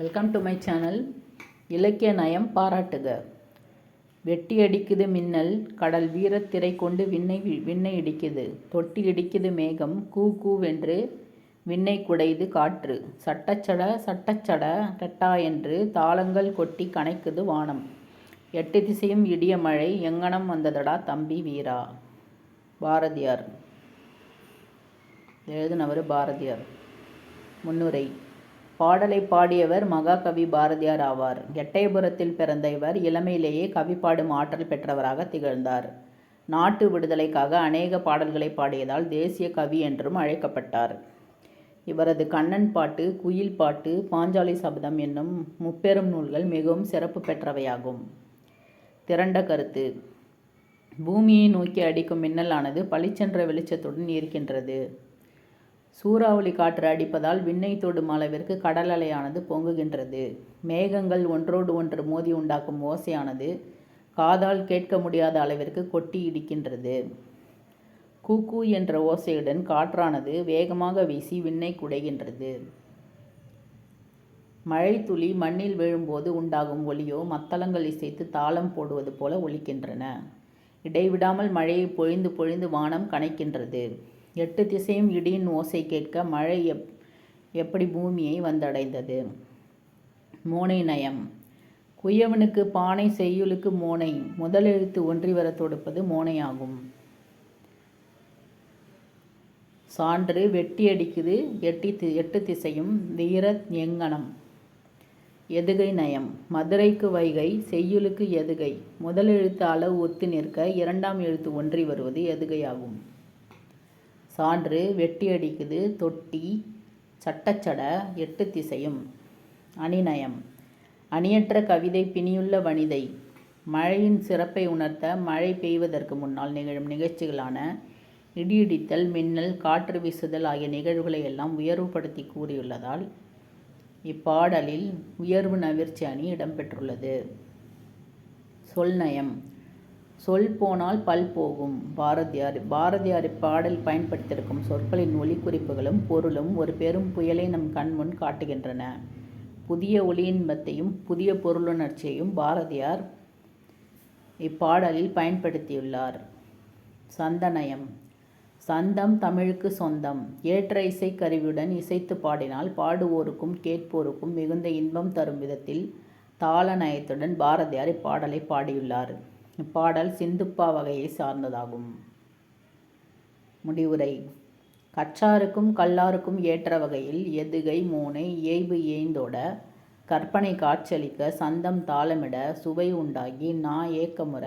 Welcome to my channel இலக்கிய நயம் பாராட்டுக. வெட்டி அடிக்குது மின்னல் கடல் வீரத்திரை கொண்டு விண்ணை விண்ணை இடிக்குது. தொட்டி இடிக்குது மேகம் கூ கூவென்று விண்ணை குடைது காற்று. சட்டச்சட சட்டச்சட டட்டா என்று தாளங்கள் கொட்டி கணைக்குது வானம். எட்டு திசையும் இடிய மழை எங்கனம் வந்ததடா தம்பி வீரா? பாரதியார். எழுதினவர் பாரதியார். முன்னுரை. பாடலை பாடியவர் மகாகவி பாரதியார் ஆவார். எட்டயபுரத்தில் பிறந்த இவர் இளமையிலேயே கவி பாடும் ஆற்றல் பெற்றவராக திகழ்ந்தார். நாட்டு விடுதலைக்காக அநேக பாடல்களை பாடியதால் தேசிய கவி என்றும் அழைக்கப்பட்டார். இவரது கண்ணன் பாட்டு குயில் பாட்டு பாஞ்சாலி சபதம் என்னும் முப்பெரும் நூல்கள் மிகவும் சிறப்பு பெற்றவையாகும். திரண்ட கருத்து. பூமியை நோக்கி அடிக்கும் மின்னலானது பளிச்சென்ற வெளிச்சத்துடன் இருக்கின்றது சூறாவளி காற்று அடிப்பதால் விண்ணை தொடும் அளவிற்கு கடல் அலையானது பொங்குகின்றது. மேகங்கள் ஒன்றோடு ஒன்று மோதி உண்டாக்கும் ஓசையானது காதால் கேட்க முடியாத அளவிற்கு கொட்டி இடிக்கின்றது. கூக்கு என்ற ஓசையுடன் காற்றானது வேகமாக வீசி விண்ணை குடைகின்றது. மழை துளி மண்ணில் விழும்போது உண்டாகும் ஒளியோ மத்தளங்கள் இசைத்து தாளம் போடுவது போல ஒலிக்கின்றன. இடைவிடாமல் மழையை பொழிந்து பொழிந்து வானம் கனைக்கின்றது. எட்டு திசையும் இடியின் ஓசை கேட்க மழை எப் எப்படி பூமியை வந்தடைந்தது? மோனை நயம். குயவனுக்கு பானை செய்யுளுக்கு மோனை. முதலெழுத்து ஒன்றி வர தொடுப்பது மோனையாகும். சான்று வெட்டி அடிக்குது எட்டி எட்டு திசையும் வீர எங்கனம் எதுகை நயம். மதுரைக்கு வைகை செய்யுளுக்கு எதுகை. முதல் எழுத்து அளவு ஒத்து நிற்க இரண்டாம் எழுத்து ஒன்றி வருவது எதுகையாகும்? சான்று வெட்டி அடிக்குது தொட்டி சட்டச்சட எட்டு திசையும். அணிநயம். அணியற்ற கவிதை பிணியுள்ள வனிதை. மழையின் சிறப்பை உணர்த்த மழை பெய்வதற்கு முன்னால் நிகழும் நிகழ்ச்சிகளான இடியிடித்தல் மின்னல் காற்று வீசுதல் ஆகிய நிகழ்வுகளை எல்லாம் உயர்வுபடுத்தி கூறியுள்ளதால் இப்பாடலில் உயர்வு நவிர்ச்சி அணி இடம்பெற்றுள்ளது. சொல்நயம் சொல் போனால் பல் போகும். பாரதியார் பாரதியார் இப்பாடல் பயன்படுத்தியிருக்கும் சொற்களின் ஒலிக்குறிப்புகளும் பொருளும் ஒரு பெரும் புயலை நம் கண்முன் காட்டுகின்றன. புதிய ஒளியின்பத்தையும் புதிய பொருளுணர்ச்சியையும் பாரதியார் இப்பாடலில் பயன்படுத்தியுள்ளார். சந்தனயம். சந்தம் தமிழுக்கு சொந்தம். ஏற்ற இசைக்கருவியுடன் இசைத்து பாடினால் பாடுவோருக்கும் கேட்போருக்கும் மிகுந்த இன்பம் தரும் விதத்தில் தாள நயத்துடன் பாரதியார் இப்பாடலை பாடியுள்ளார். இப்பாடல் சிந்துப்பா வகையை சார்ந்ததாகும். முடிவுரை. கற்றாருக்கும் கல்லாருக்கும் ஏற்ற வகையில் எதுகை மூனை இயைபு ஏய்ந்தோட கற்பனை காட்சியளிக்க சந்தம் தாளமிட சுவை உண்டாகி நா ஏக்கமுற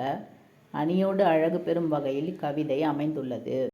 அணியோடு அழகு பெறும் வகையில் கவிதை அமைந்துள்ளது.